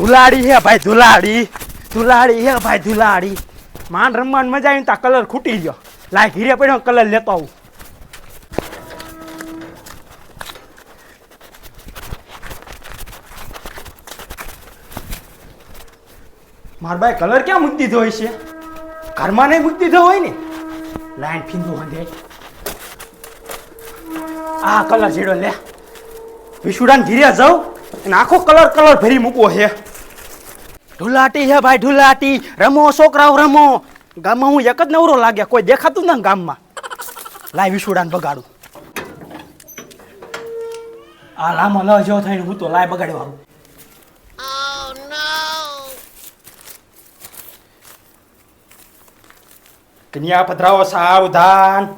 ધુલાડી હે ભાઈ, ધુલાડી. ધુલાડી હે ભાઈ, ધુલાડી. માંડ રમવાની મજા આવી ત્યાં કલર ખૂટી ગયો. લાય, ઘીરે પડ્યો કલર લેતો આવું. માર ભાઈ કલર ક્યાં મૂકી દીધો હોય છે ઘરમાં નહીં મૂકી દીધો હોય ને? લાઈન ફીંદું વાંધે. આ કલર જેડો લે. વિશુડાન ઘીરે જાઉં અને આખો કલર કલર ભરી મૂકવો છે ઢુલાટી હે ભાઈ, ઢુલાટી. રમો, છોકરાઓ, રમો. ગામમાં હું એક જ નવરો લાગ્યા, કોઈ દેખાતું ના ગામમાં. લાય વિશુડાન બગાડું. આ લાંબો ન જો થઈને હું તો લાય બગાડવાનું કન્યા પધરાવો સાવધાન.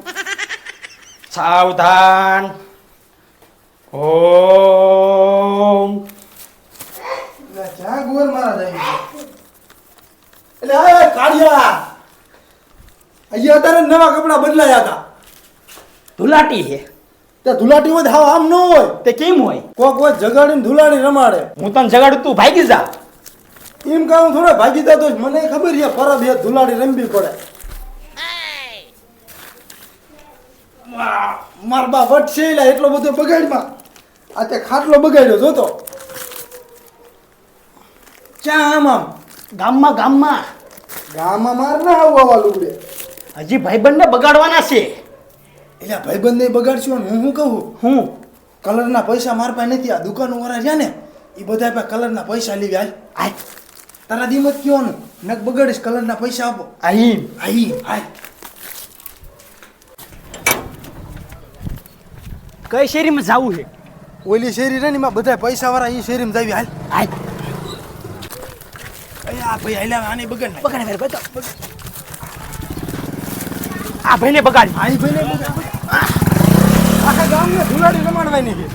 સાવધાન. ઓમ. એટલે ગોર મારા જાય એટલે આ કાઢ્યા અહીંયા અત્યારે નવા કપડા બદલાયા હતા. ધુલાટી છે. તે ધુલાટી હોય હાવ આમ ન હોય. તે કેમ હોય? કોક હોય જગાડીને ધુલાડી રમાડે. હું તને જગાડું તું ભાગી જા. એમ કામ થોડા ભાગી જતો જ. મને ખબર છે ફરજ એ ધુલાડી રમવી પડે. માર બા વટશે એટલો બધો બગાડમાં આ તે ખાટલો બગાડ્યો જોતો? ક્યાં આમ આમ ગામમાં ગામમાં. ગામમાં માર ના આવું આવા લુગડે. હજી ભાઈબંધને બગાડવાના છે. એટલે ભાઈબંધને બગાડશું અને હું શું કહું? હું? કલરના પૈસા માર પાસે નથી આ દુકાનો વાળા છે ને એ બધા પાસે કલરના પૈસા લેવી હાલ. આય તારા દિમત કયો ને? નક બગાડીશ કલરના પૈસા આપો. આઈ આઈ હાય. કઈ શેરીમાં જાવું છે? ઓલી શેરી રે ને એમાં બધા પૈસા વાળા એ શેરીમાં જાવી હાલ. આય અરે આ ભાઈ હાલ્યા આને બગડ ના બગડ ભાઈ બગાડ. આ ભાઈને બગાડ. આ ભાઈને બગાડ. આખા ગામને ધુલાડી રમાડવાની છે.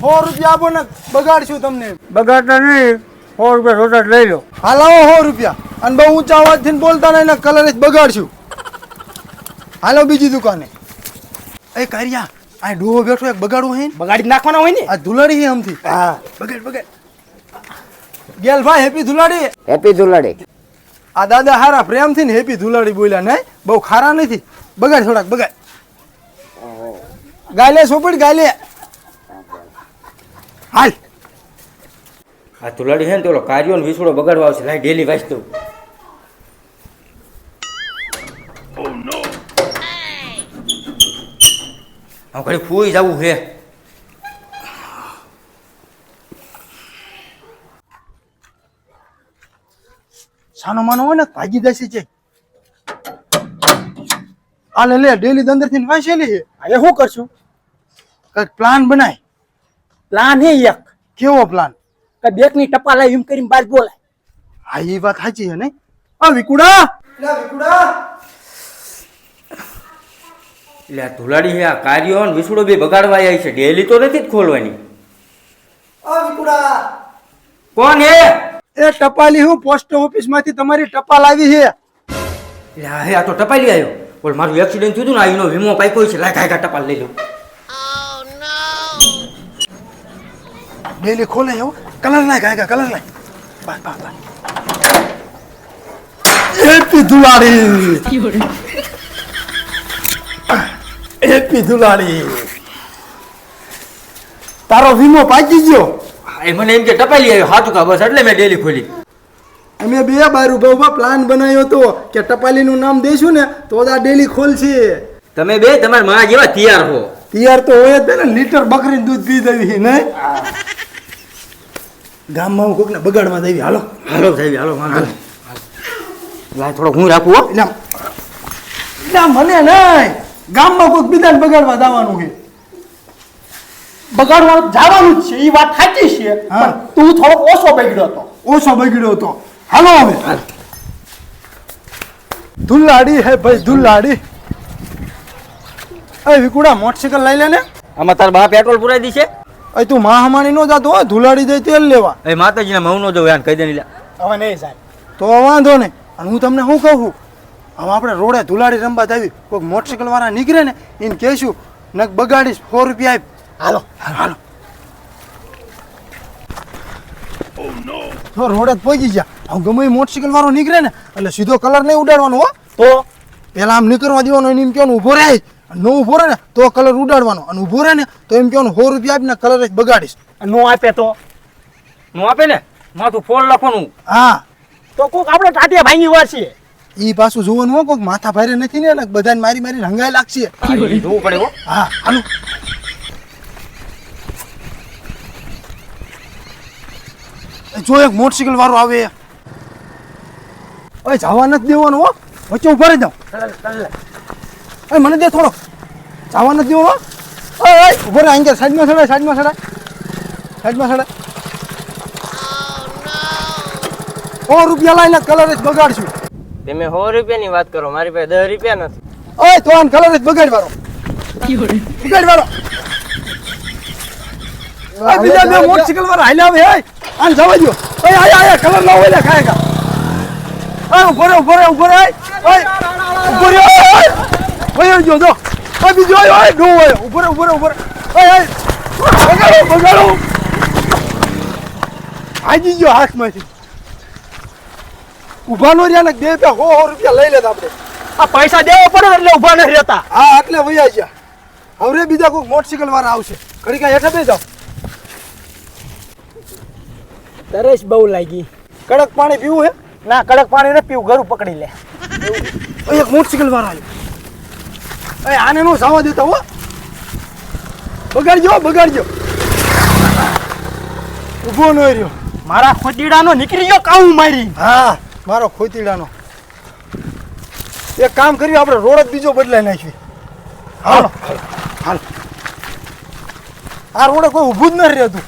સો રૂપિયા આપો ને બગાડશું તમને. બગાડતા નહીં. સો રૂપિયા સોટા લઈ લો. હાલ આવો સો રૂપિયા. અને બહુ ઊંચા અવાજથી બોલતા નહીં ને કલર જ બગાડશું. હાલો બીજી દુકાને. એ કારિયા આ ડોહો બેઠો એક બગાડવું હે બગાડી નાખવાના હોય ને? આ ધુલાડી હે આમથી. હા. બગાડ બગાડ. ગેલ ભાઈ હેપી ધુલાડી. હેપી ધુલાડી. આ દાદા હારા પ્રેમથી ને હેપી ધુલાડી બોલ્યા ને? બહુ ખારા નથી. બગાડ થોડાક બગાડ. ગાલે સોપડ ગાલે. હાલ. આ ધુલાડી છે ને તો કાર્યો ને વિસુડો બગાડવા આવશે લાઈ ડેલી વાંચતો. હું ઘડી ફૂઈ જવું છે. સાનો માનો હોય ને ભાગી જશે છે આ લે લે ડેલી અંદરથી વાંચેલી છે. હવે શું કરશું? કંઈક પ્લાન બનાય. પ્લાન હે એક. કેવો પ્લાન કે બેકની ટપા લાવી એમ કરીને બાર બોલાય. હા એ વાત સાચી છે ને. આ વિકુડા! વિકુડા! એટલે ધુલાડી આ કાર્યો ને વિસુડો બે બગાડવા આવી છે. ડેલી તો નથી જ ખોલવાની. આ વિકુડા! કોણ હે? એ ટપાલી હું પોસ્ટ ઓફિસમાંથી તમારી ટપાલ આવી છે. હે આ તો ટપાલી આવ્યો બોલ મારું એક્સિડન્ટ થયું હતું ને આ એનો વીમો પાક્યો છે. લાય કાંઈ ટપાલ લઈ લો. ડેલી ખોલે એવું કલર લાય કાકા કલર લાય. બસ બસ બસ એપી દુલાડી એપી દુલાડી તારો વીમો પાકી ગયો. એ મને એમ કે ટપાલી આવ્યો સાચું કા બસ એટલે મેં ડેલી ખોલી. અમે બે બાર ભાવમાં પ્લાન બનાવ્યો હતો કે ટપાલીનું નામ દઈશું ને તો જ આ ડેલી ખોલશે. તમે બે તમારા માં જેવા તૈયાર હો. તૈયાર તો હોય જ ને લીટર બકરી દૂધ પી દેવી નહીં? ગામમાં હું કોકને બગાડમાં દેવી હાલો. હાલો દેવી હાલો હાલો. લાય થોડો હું રાખું હો? આમ મને નહીં. ગામમાં કોઈક બીજાને બગાડવા દાવાનું છે બગાડવાનું જવાનું જ છે એ વાત સાચી છે હા. પણ તું થોડો ઓછો બગડ્યો હતો ઓછો બગડ્યો હતો હાલો હવે. ધુલાડી હે ભાઈ ધુલ્લાડી એ વિકુડા મોટરસાયકલ લઈ લે ને. આમાં તાર બા પેટ્રોલ પુરાઈ દીશે એ તું મહામાણી નો જાતો હોય ધુલાડી જાય તેલ લેવા. એ માતાજીના મહુ નો જવું યાર કહી દે ને લ્યા. હવે નહીં સાહેબ તો વાંધો નહીં. અને હું તમને શું કહું? હવે આપણે રોડે ધુલાડી રમવા જાવી કોઈક મોટરસાયકલ વાળા નીકળે ને એને કહેશું નક બગાડીશ સો રૂપિયા આપ. હાલો. હાલો તો રોડ જ પહોંચી ગયા. આમ ગમે મોટરસાઇકલ વાળો નીકળે ને એટલે સીધો કલર નહીં ઉડાડવાનો હો. તો? પેલા આમ નીકળવા દેવાનો એને એમ કહેવાનું ઊભો રહે. ન ઊભો રહે ને તો કલર ઉડાડવાનો. અને ઊભો રહે ને તો એમ કહેવાનું સો રૂપિયા આપીને કલર જ બગાડીશ. નો આપે તો? નો આપે ને? માથું ફોલ લખવાનું હા. તો કોક આપણે ટાટિયા ભાંગી વાર છે. ઈ પાછું જોવાનું હો કોક માથા ભારે નથી ને એટલે બધાને મારી મારી રંગાઈ લાગશે. જોવું પડે હો. હા હાલો. જો એક મોટરસાઇકલ વાળો આવે. ઓય જવા નથી દેવાનું હો. વચ્ચે ઊભા રહી જાઉં ઓય મને દે થોડો. જવા નથી દેવો ઓય ઓય ઊભો રહે અહીં સાઈડમાં સડાય સાઈડમાં સડાય સાઈડમાં સડાય સો રૂપિયા લઈને કલર જ બગાડશું. તમે સો રૂપિયાની વાત કરો મારી પાસે દસ રૂપિયા નથી. ઓય તો આને કલર જ બગાડવાનો. બગાડવાનો. આ બીજા બે મોટરસાઇકલ વાળા હાલ્યા આવે હે. આને જવા દો ઓય આય આયા કલર લાવો એટલે ખાયગા. આ ઊભો રે ઊભો રે ઊભો રે ઓય ઊભો રે ઓય જો જો. ઓય બીજો ઓય ઓય ડો ઓય ઊભો રે ઊભો રે ઊભો રે ઓય ઓય બગાડો બગાડો. આજી ગયો હાથમાંથી. ઊભા નો રહ્યા ને બે બે હો હો રૂપિયા લઈ લેતા આપણે. આ પૈસા દેવા પડે એટલે ઊભા નથી રહેતા. હા એટલે વૈયા ગયા. હવે બીજા કોઈ મોટરસાઇકલ વાળા આવશે. ઘડી કાંઈ હેઠા બે જાઓ તરસ બહુ લાગી. કડક પાણી પીવું હે? ના કડક પાણી ને પીવું ઘરું પકડી લે. એક મોટરસાઇકલ વાળા આવ્યો એ આને નું સાવા દેતા હો. બગાડજો બગાડજો. ઊભો ન રહ્યો. મારા ખોતીડાનો નીકળી ગયો કાઉ મારી? હા મારો ખોતીડાનો એક કામ કર્યું આપણે રોડ જ બીજો બદલાઈ નાખ્યો. હાલો. હાલ. આ રોડે કોઈ ઊભું જ નથી રહેતું